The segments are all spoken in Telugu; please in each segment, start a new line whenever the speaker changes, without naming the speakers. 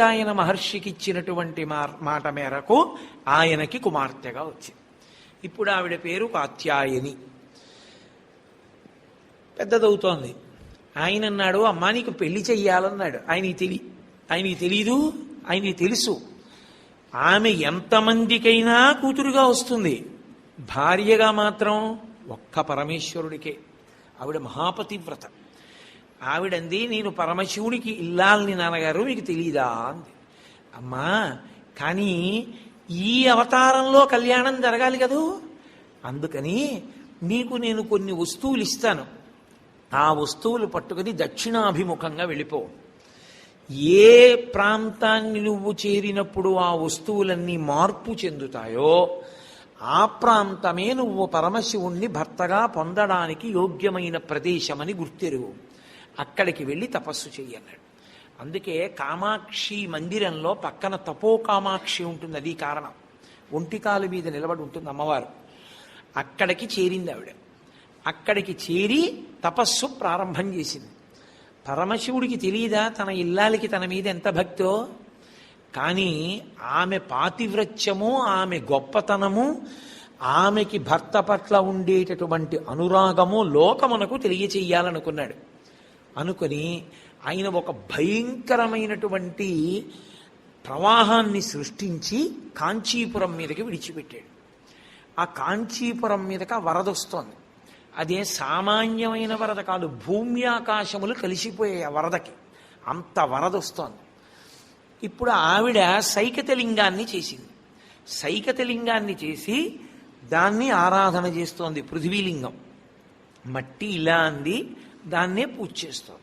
ఆయన మహర్షికి ఇచ్చినటువంటి మా- మాట మేరకు ఆయనకి కుమార్తెగా వచ్చింది. ఇప్పుడు ఆవిడ పేరు కాత్యాయని. పెద్దదవుతోంది. ఆయన అన్నాడు అమ్మా నీకు పెళ్ళి చెయ్యాలన్నాడు. ఆయనకి తెలి ఆయనకి తెలీదు ఆయనకి తెలుసు. ఆమె ఎంతమందికైనా కూతురుగా వస్తుంది. భార్యగా మాత్రం ఒక్క పరమేశ్వరుడికే. ఆవిడ మహాపతివ్రత. ఆవిడంది నేను పరమశివుడికి ఇల్లాలని నాన్నగారు మీకు తెలీదా? అంది. అమ్మా కానీ ఈ అవతారంలో కళ్యాణం జరగాలి కదూ? అందుకని నీకు నేను కొన్ని వస్తువులు ఇస్తాను. ఆ వస్తువులు పట్టుకుని దక్షిణాభిముఖంగా వెళ్ళిపో. ఏ ప్రాంతాన్ని నువ్వు చేరినప్పుడు ఆ వస్తువులన్నీ మార్పు చెందుతాయో ఆ ప్రాంతమే నువ్వు పరమశివుణ్ణి భర్తగా పొందడానికి యోగ్యమైన ప్రదేశమని గుర్తెరువు అక్కడికి వెళ్ళి తపస్సు చెయ్యన్నాడు అందుకే కామాక్షి మందిరంలో పక్కన తపో కామాక్షి ఉంటుంది అది కారణం. ఒంటికాలు మీద నిలబడి ఉంటుంది అమ్మవారు. అక్కడికి చేరింది ఆవిడ. అక్కడికి చేరి తపస్సు ప్రారంభం చేసింది. పరమశివుడికి తెలియదా తన ఇల్లాలికి తన మీద ఎంత భక్తో? కానీ ఆమె పాతివ్రత్యము ఆమె గొప్పతనము ఆమెకి భర్త పట్ల ఉండేటటువంటి అనురాగము లోకమునకు తెలియచేయాలనుకున్నాడు. అనుకొని ఆయన ఒక భయంకరమైనటువంటి ప్రవాహాన్ని సృష్టించి కాంచీపురం మీదకి విడిచిపెట్టాడు. ఆ కాంచీపురం మీదకి వరద వస్తోంది. అదే సామాన్యమైన వరద కాదు భూమి ఆకాశములు కలిసిపోయాయి ఆ వరదకి. అంత వరద వస్తోంది. ఇప్పుడు ఆవిడ సైకతలింగాన్ని చేసింది. సైకతలింగాన్ని చేసి దాన్ని ఆరాధన చేస్తోంది పృథ్వీలింగం. మట్టి ఇలా అంది దాన్నే పూజ చేస్తోంది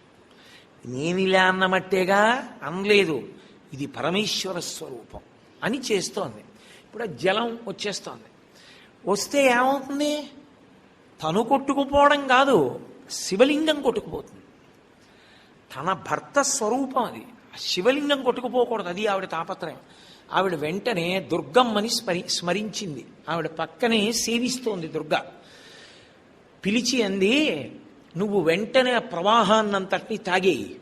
నేను ఇలా అన్న మట్టేగా అనలేదు. ఇది పరమేశ్వర స్వరూపం. అని చేస్తోంది. ఇప్పుడు ఆ జలం వచ్చేస్తోంది. వస్తే ఏమవుతుంది? తను కొట్టుకుపోవడం కాదు శివలింగం కొట్టుకుపోతుంది. తన భర్త స్వరూపం అది. ఆ శివలింగం కొట్టుకుపోకూడదు. అది ఆవిడ తాపత్రయం. ఆవిడ వెంటనే దుర్గమ్మని స్మరి స్మరించింది. ఆవిడ పక్కనే సేవిస్తోంది దుర్గ. పిలిచి అంది నువ్వు వెంటనే ఆ ప్రవాహాన్నంతటినీ తాగేయి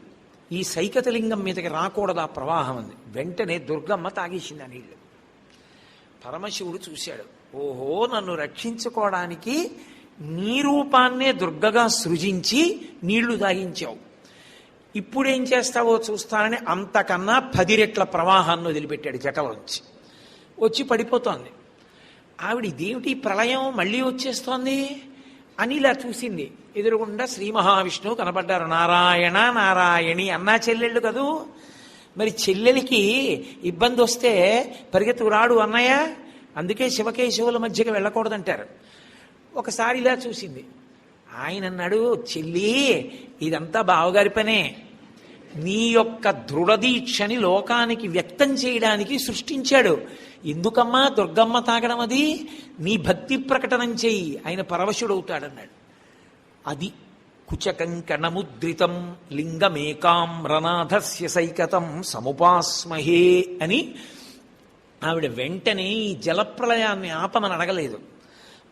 ఈ సైకతలింగం మీదకి రాకూడదు ఆ ప్రవాహం అంది. వెంటనే దుర్గమ్మ తాగేసింది ఆ నీళ్ళు. పరమశివుడు చూశాడు. ఓహో నన్ను రక్షించుకోవడానికి నీ రూపాన్నే దుర్గగా సృజించి నీళ్ళు తాగించావు. ఇప్పుడేం చేస్తావో చూస్తానని అంతకన్నా పది రెట్ల ప్రవాహాన్ని వదిలిపెట్టాడు జటలోంచి వచ్చి పడిపోతోంది. ఆవిడ ఇదేమిటి ప్రళయం? మళ్ళీ వచ్చేస్తోంది? అని ఇలా చూసింది. ఎదురుగుండా శ్రీ మహావిష్ణువు కనపడ్డారు. నారాయణ నారాయణి అన్నా చెల్లెళ్ళు కదూ? మరి చెల్లెలికి ఇబ్బంది వస్తే పరిగెత్తు రాడు అన్నయ్య. అందుకే శివకేశవుల మధ్యకి వెళ్ళకూడదంటారు. ఒకసారి ఇలా చూసింది. ఆయన అన్నాడు చెల్లి ఇదంతా బావగారి పనే. నీ యొక్క దృఢదీక్షని లోకానికి వ్యక్తం చేయడానికి సృష్టించాడు. ఎందుకమ్మా? దుర్గమ్మ తాగడం అది? నీ భక్తి ప్రకటనం చేయి. ఆయన పరవశుడవుతాడన్నాడు. అది కుచకంకణముద్రితం లింగమేకాం రనాథస్య సైకతం సముపాస్మహే అని ఆవిడ వెంటనే ఈ జలప్రలయాన్ని ఆపమని అడగలేదు.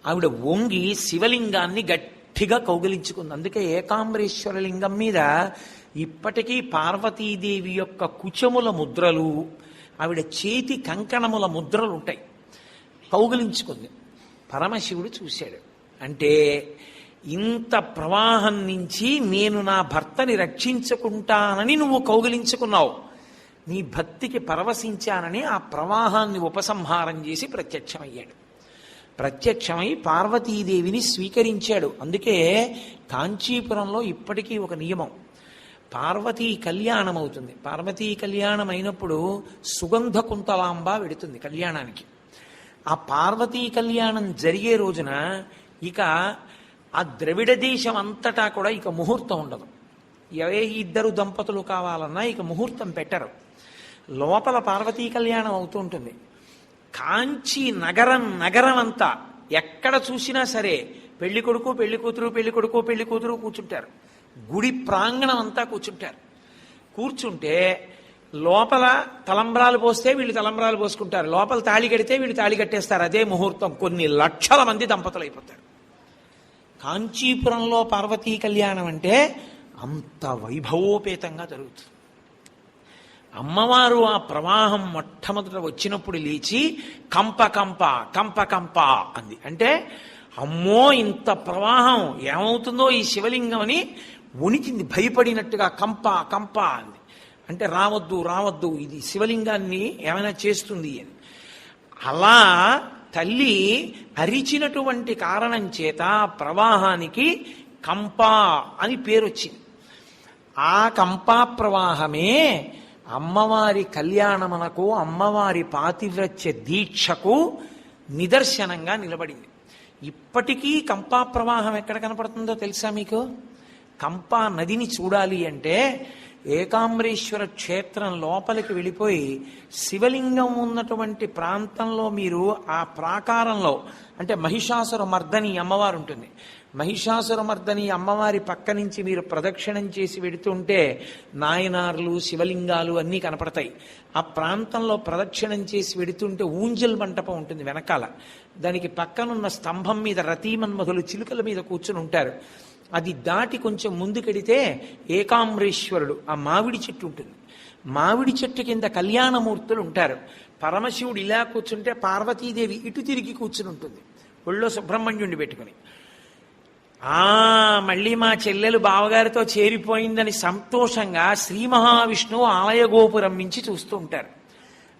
ఆవిడ వంగి శివలింగాన్ని గట్టి గట్టిగా కౌగిలించుకుంది. అందుకే ఏకాంబరేశ్వర లింగం మీద ఇప్పటికీ పార్వతీదేవి యొక్క కుచముల ముద్రలు ఆవిడ చేతి కంకణముల ముద్రలు ఉంటాయి కౌగిలించుకుంది. పరమశివుడు చూశాడు. అంటే ఇంత ప్రవాహం నుంచి నేను నా భర్తని రక్షించుకుంటానని నువ్వు కౌగిలించుకున్నావు. నీ భక్తికి పరవశించానని ఆ ప్రవాహాన్ని ఉపసంహారం చేసి ప్రత్యక్షమయ్యాడు. ప్రత్యక్షమై పార్వతీదేవిని స్వీకరించాడు. అందుకే కాంచీపురంలో ఇప్పటికీ ఒక నియమం. పార్వతీ కళ్యాణం అవుతుంది పార్వతీ కళ్యాణం అయినప్పుడు సుగంధ కుంతలాంబ వెడుతుంది కళ్యాణానికి. ఆ పార్వతీ కళ్యాణం జరిగే రోజున ఇక ఆ ద్రవిడ దేశం అంతటా కూడా ఇక ముహూర్తం ఉండదు. ఏ ఇద్దరు దంపతులు కావాలన్నా ఇక ముహూర్తం పెట్టరు. లోపల పార్వతీ కళ్యాణం అవుతూ ఉంటుంది. కాంచి నగరం నగరం అంతా ఎక్కడ చూసినా సరే పెళ్ళి కొడుకు పెళ్ళి కూతురు పెళ్ళి కొడుకు పెళ్ళి కూతురు కూర్చుంటారు. గుడి ప్రాంగణం అంతా కూర్చుంటారు. కూర్చుంటే లోపల తలంబ్రాలు పోస్తే వీళ్ళు తలంబ్రాలు పోసుకుంటారు. లోపల తాళి కడితే వీళ్ళు తాళి కట్టేస్తారు. అదే ముహూర్తం. కొన్ని లక్షల మంది దంపతులు అయిపోతారు కాంచీపురంలో పార్వతీ కళ్యాణం అంటే అంత వైభవోపేతంగా జరుగుతుంది. అమ్మవారు ఆ ప్రవాహం మొట్టమొదట వచ్చినప్పుడు లేచి కంప కంప కంప కంప అంది. అంటే అమ్మో ఇంత ప్రవాహం ఏమవుతుందో ఈ శివలింగం అని వణికింది భయపడినట్టుగా కంప కంప అంది. అంటే రావద్దు రావద్దు ఇది శివలింగాన్ని ఏమైనా చేస్తుంది అని. అలా తల్లి అరిచినటువంటి కారణం చేత ప్రవాహానికి కంప అని పేరు వచ్చింది ఆ కంపా ప్రవాహమే అమ్మవారి కళ్యాణమునకు అమ్మవారి పాతివ్రత్య దీక్షకు నిదర్శనంగా నిలబడింది. ఇప్పటికీ కంపా ప్రవాహం ఎక్కడ కనపడుతుందో తెలుసా మీకు? కంపా నదిని చూడాలి అంటే ఏకాంబరేశ్వర క్షేత్రం లోపలికి వెళ్ళిపోయి శివలింగం ఉన్నటువంటి ప్రాంతంలో మీరు ఆ ప్రాకారంలో అంటే మహిషాసుర మర్దని అమ్మవారు ఉంటుంది. మహిషాసురమర్దని అమ్మవారి పక్క నుంచి మీరు ప్రదక్షిణం చేసి వెడుతుంటే నాయనార్లు శివలింగాలు అన్నీ కనపడతాయి. ఆ ప్రాంతంలో ప్రదక్షిణం చేసి వెడుతుంటే ఊంజల్ మంటపం ఉంటుంది వెనకాల. దానికి పక్కనున్న స్తంభం మీద రతీమన్మధులు చిలుకల మీద కూర్చుని ఉంటారు. అది దాటి కొంచెం ముందుకెడితే ఏకాంబరేశ్వరుడు ఆ మామిడి చెట్టు ఉంటుంది. మామిడి చెట్టు కింద కళ్యాణమూర్తులు ఉంటారు. పరమశివుడు ఇలా కూర్చుంటే పార్వతీదేవి ఇటు తిరిగి కూర్చుని ఉంటుంది. ఒళ్ళో సుబ్రహ్మణ్యుడిని పెట్టుకుని. ఆ మళ్ళీ మా చెల్లెలు బావగారితో చేరిపోయిందని సంతోషంగా శ్రీ మహావిష్ణువు ఆలయ గోపురం నుంచి చూస్తూ ఉంటారు.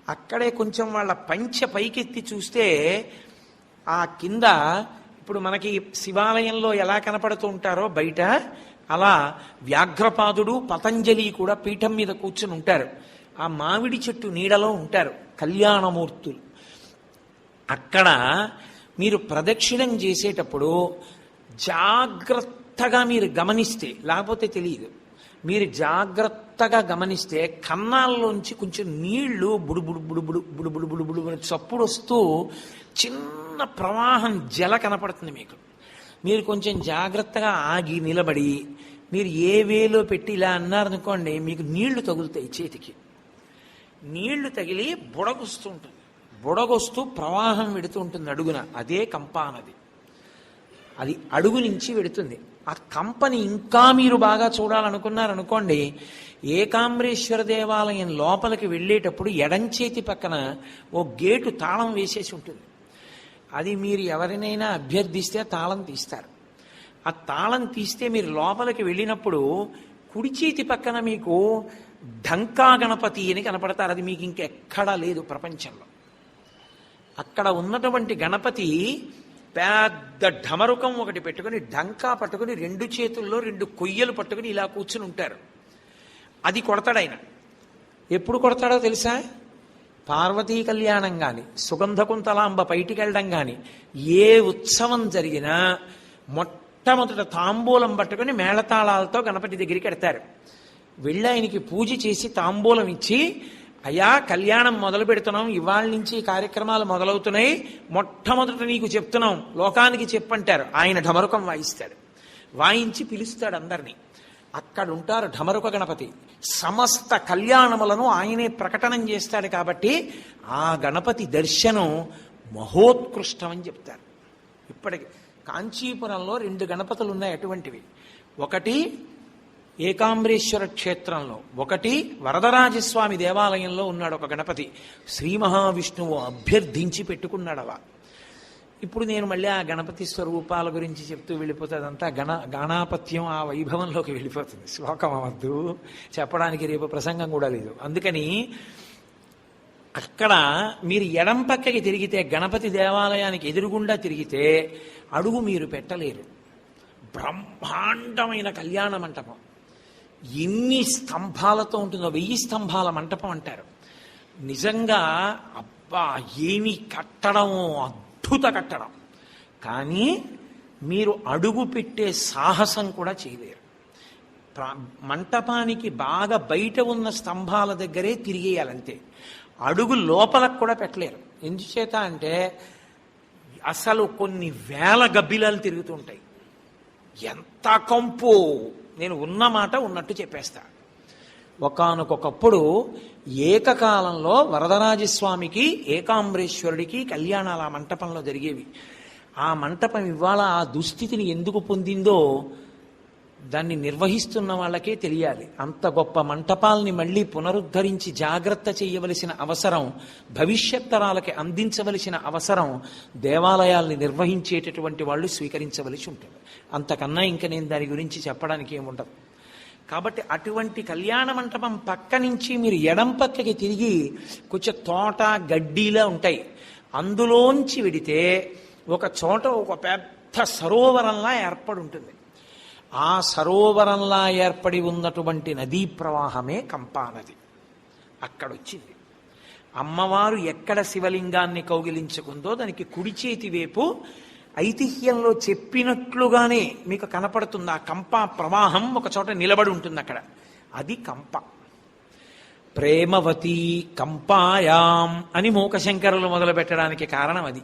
అక్కడే కొంచెం వాళ్ళ పంచ పైకెత్తి చూస్తే ఆ కింద ఇప్పుడు మనకి శివాలయంలో ఎలా కనపడుతూ ఉంటారో బయట అలా వ్యాఘ్రపాదుడు పతంజలి కూడా పీఠం మీద కూర్చుని ఉంటారు. ఆ మామిడి చెట్టు నీడలో ఉంటారు కళ్యాణమూర్తులు. అక్కడ మీరు ప్రదక్షిణం చేసేటప్పుడు జాగ్రత్తగా మీరు గమనిస్తే లేకపోతే తెలియదు. మీరు జాగ్రత్తగా గమనిస్తే కన్నాల్లోంచి కొంచెం నీళ్ళు బుడుబుడు బుడుబుడు బుడుబుడు బుడుబుడు చప్పుడు వస్తూ చిన్న ప్రవాహం జల కనపడుతుంది మీకు. మీరు కొంచెం జాగ్రత్తగా ఆగి నిలబడి మీరు ఏ వేలో పెట్టి ఇలా అన్నారనుకోండి మీకు నీళ్ళు తగులుతాయి చేతికి. నీళ్ళు తగిలి బుడగొస్తూ ఉంటుంది. బుడగొస్తూ ప్రవాహం విడుతూ ఉంటుంది అడుగున. అదే కంపానది అది అడుగు నుంచి వెడుతుంది. ఆ కంపని ఇంకా మీరు బాగా చూడాలనుకున్నారనుకోండి ఏకాంబరేశ్వర దేవాలయం లోపలికి వెళ్ళేటప్పుడు ఎడంచేతి పక్కన ఓ గేటు తాళం వేసేసి ఉంటుంది. అది మీరు ఎవరినైనా అభ్యర్థిస్తే తాళం తీస్తారు. ఆ తాళం తీస్తే మీరు లోపలికి వెళ్ళినప్పుడు కుడి చేతి పక్కన మీకు ఢంకా గణపతి అని కనపడతారు. అది మీకు ఇంకెక్కడా లేదు ప్రపంచంలో. అక్కడ ఉన్నటువంటి గణపతి పెద్ద ఢమరుకం ఒకటి పెట్టుకుని డంకా పట్టుకుని రెండు చేతుల్లో రెండు కొయ్యలు పట్టుకుని ఇలా కూర్చుని ఉంటారు. అది కొడతాడు ఆయన. ఎప్పుడు కొడతాడో తెలుసా? పార్వతీ కళ్యాణం కానీ సుగంధకుంతలాంబ బయటికి వెళ్ళడం కానీ ఏ ఉత్సవం జరిగినా మొట్టమొదట తాంబూలం పట్టుకుని మేళతాళాలతో గణపతి దగ్గరికి ఎడతారు. వెళ్ళి ఆయనకి పూజ చేసి తాంబూలం ఇచ్చి అయ్యా కళ్యాణం మొదలు పెడుతున్నాం. ఇవాళ నుంచి కార్యక్రమాలు మొదలవుతున్నాయి. మొట్టమొదట నీకు చెప్తున్నాం. లోకానికి చెప్పంటారు. ఆయన ఢమరుకం వాయిస్తాడు. వాయించి పిలుస్తాడు అందరినీ. అక్కడ ఉంటారు ఢమరుక గణపతి. సమస్త కళ్యాణములను ఆయనే ప్రకటనం చేస్తాడు కాబట్టి ఆ గణపతి దర్శనం మహోత్కృష్టం అని చెప్తారు. ఇప్పటికి కాంచీపురంలో రెండు గణపతులు ఉన్నాయి అటువంటివి. ఒకటి ఏకాంబరేశ్వర క్షేత్రంలో. ఒకటి వరదరాజస్వామి దేవాలయంలో ఉన్నాడు ఒక గణపతి. శ్రీ మహావిష్ణువు అభ్యర్థించి పెట్టుకున్నాడవా. ఇప్పుడు నేను మళ్ళీ ఆ గణపతి స్వరూపాల గురించి చెప్తూ వెళ్ళిపోతే అదంతా గణ గణాపత్యం ఆ వైభవంలోకి వెళ్ళిపోతుంది. శ్లోకం అవద్దు చెప్పడానికి రేపు ప్రసంగం కూడా లేదు. అందుకని అక్కడ మీరు ఎడం పక్కకి తిరిగితే గణపతి దేవాలయానికి ఎదురుగుండా తిరిగితే అడుగు మీరు పెట్టలేరు. బ్రహ్మాండమైన కళ్యాణ మంటపం. ఎన్ని స్తంభాలతో ఉంటుందో వెయ్యి స్తంభాల మంటపం అంటారు. నిజంగా అబ్బా ఏమి కట్టడం అద్భుత కట్టడం. కానీ మీరు అడుగు పెట్టే సాహసం కూడా చేయలేరు. ప్రా- మంటపానికి బాగా బయట ఉన్న స్తంభాల దగ్గరే తిరిగేయాలంతే. అడుగు లోపలకు కూడా పెట్టలేరు. ఎందుచేత అంటే అసలు కొన్ని వేల గబ్బిలాలు తిరుగుతుంటాయి ఎంత కంపు! నేను ఉన్న మాట ఉన్నట్టు చెప్పేస్తా. ఒకనకొకప్పుడు ఏకకాలంలో వరదరాజస్వామికి ఏకాంబరేశ్వరుడికి కళ్యాణాలు ఆ మంటపంలో జరిగేవి. ఆ మంటపం ఇవాళ ఆ దుస్థితిని ఎందుకు పొందిందో దాన్ని నిర్వహిస్తున్న వాళ్ళకే తెలియాలి. అంత గొప్ప మంటపాల్ని మళ్ళీ పునరుద్ధరించి జాగ్రత్త చేయవలసిన అవసరం భవిష్యత్ తరాలకి అందించవలసిన అవసరం దేవాలయాల్ని నిర్వహించేటటువంటి వాళ్ళు స్వీకరించవలసి ఉంటుంది. అంతకన్నా ఇంకా నేను దాని గురించి చెప్పడానికి ఏముండదు. కాబట్టి అటువంటి కళ్యాణ మంటపం పక్క నుంచి మీరు ఎడం పక్కకి తిరిగి కొంచెం తోట గడ్డిలా ఉంటాయి. అందులోంచి వెడితే ఒక చోట ఒక పెద్ద సరోవరంలా ఏర్పడి ఉంటుంది ఆ సరోవరంలా ఏర్పడి ఉన్నటువంటి నదీ ప్రవాహమే కంపా నది. అక్కడొచ్చింది. అమ్మవారు ఎక్కడ శివలింగాన్ని కౌగిలించుకుందో దానికి కుడి చేతి వైపు ఐతిహ్యంలో చెప్పినట్లుగానే మీకు కనపడుతుంది. ఆ కంప ప్రవాహం ఒక చోట నిలబడి ఉంటుంది అక్కడ. అది కంప. ప్రేమవతి కంపాయాం అని మూకశంకరులు మొదలు పెట్టడానికి కారణం అది.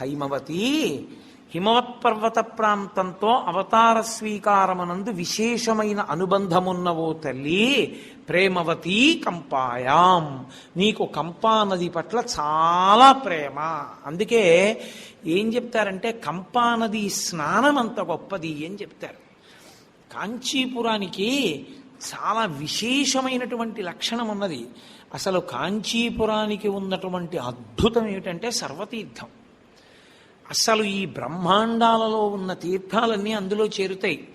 హైమవతి హిమవత్పర్వత ప్రాంతంతో అవతార స్వీకారమునందు విశేషమైన అనుబంధమున్నవో తల్లి ప్రేమవతి కంపాయాం. నీకు కంపా నది పట్ల చాలా ప్రేమ. అందుకే ఏం చెప్తారంటే కంపా నది స్నానం అంత గొప్పది అని చెప్తారు. కాంచీపురానికి చాలా విశేషమైనటువంటి లక్షణం ఉన్నది అసలు కాంచీపురానికి ఉన్నటువంటి అద్భుతం ఏమిటంటే సర్వతీర్థం. అసలు ఈ బ్రహ్మాండాలలో ఉన్న తీర్థాలన్నీ అందులో చేరుతాయి.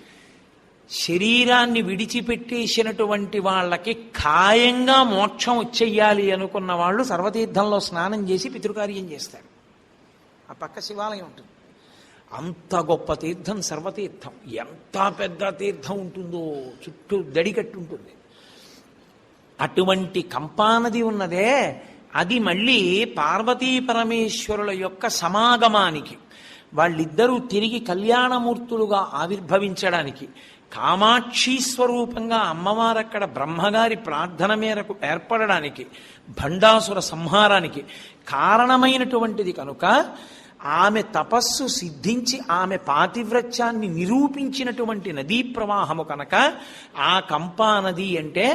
శరీరాన్ని విడిచిపెట్టేసినటువంటి వాళ్ళకి ఖాయంగా మోక్షం వచ్చేయాలి అనుకున్న వాళ్ళు సర్వతీర్థంలో స్నానం చేసి పితృకార్యం చేస్తారు. ఆ పక్క శివాలయం ఉంటుంది. అంత గొప్ప తీర్థం సర్వతీర్థం. ఎంత పెద్ద తీర్థం ఉంటుందో చుట్టూ దడికట్టు ఉంటుంది. అటువంటి కంపానది ఉన్నదే అది మళ్ళీ పార్వతీ పరమేశ్వరుల యొక్క సమాగమానికి వాళ్ళిద్దరూ తిరిగి కళ్యాణమూర్తులుగా ఆవిర్భవించడానికి కామాక్షి స్వరూపంగా అమ్మవారు అక్కడ బ్రహ్మగారి ప్రార్థన మేరకు ఏర్పడడానికి భండాసుర సంహారానికి కారణమైనటువంటిది కనుక ఆమె తపస్సు సిద్ధించి ఆమె పాతివ్రత్యాన్ని నిరూపించినటువంటి నదీ ప్రవాహము కనుక ఆ కంపా నది అంటే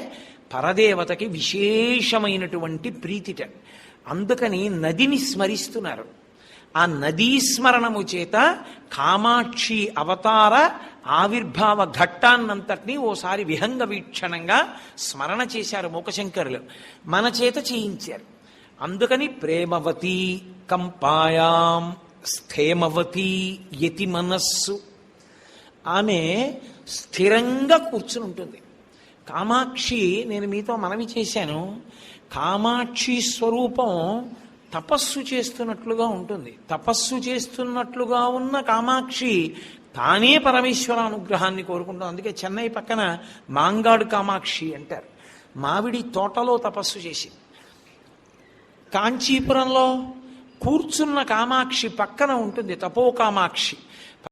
పరదేవతకి విశేషమైనటువంటి ప్రీతిట. అందుకని నదిని స్మరిస్తున్నారు. ఆ నదీ స్మరణము చేత కామాక్షి అవతార ఆవిర్భావ ఘట్టాన్నంతటినీ ఓసారి విహంగ వీక్షణంగా స్మరణ చేశారు మూకశంకరులు. మన చేత చేయించారు. అందుకని ప్రేమవతి కంపాయాం స్థేమవతి యతి మనస్సు. ఆమె స్థిరంగా కూర్చుని ఉంటుంది కామాక్షి నేను మీతో మనవి చేశాను. కామాక్షి స్వరూపం తపస్సు చేస్తున్నట్లుగా ఉంటుంది. తపస్సు చేస్తున్నట్లుగా ఉన్న కామాక్షి తానే పరమేశ్వర అనుగ్రహాన్ని కోరుకుంటాం. అందుకే చెన్నై పక్కన మాంగాడు కామాక్షి అంటారు. మావిడి తోటలో తపస్సు చేసింది. కాంచీపురంలో కూర్చున్న కామాక్షి పక్కన ఉంటుంది తపో కామాక్షి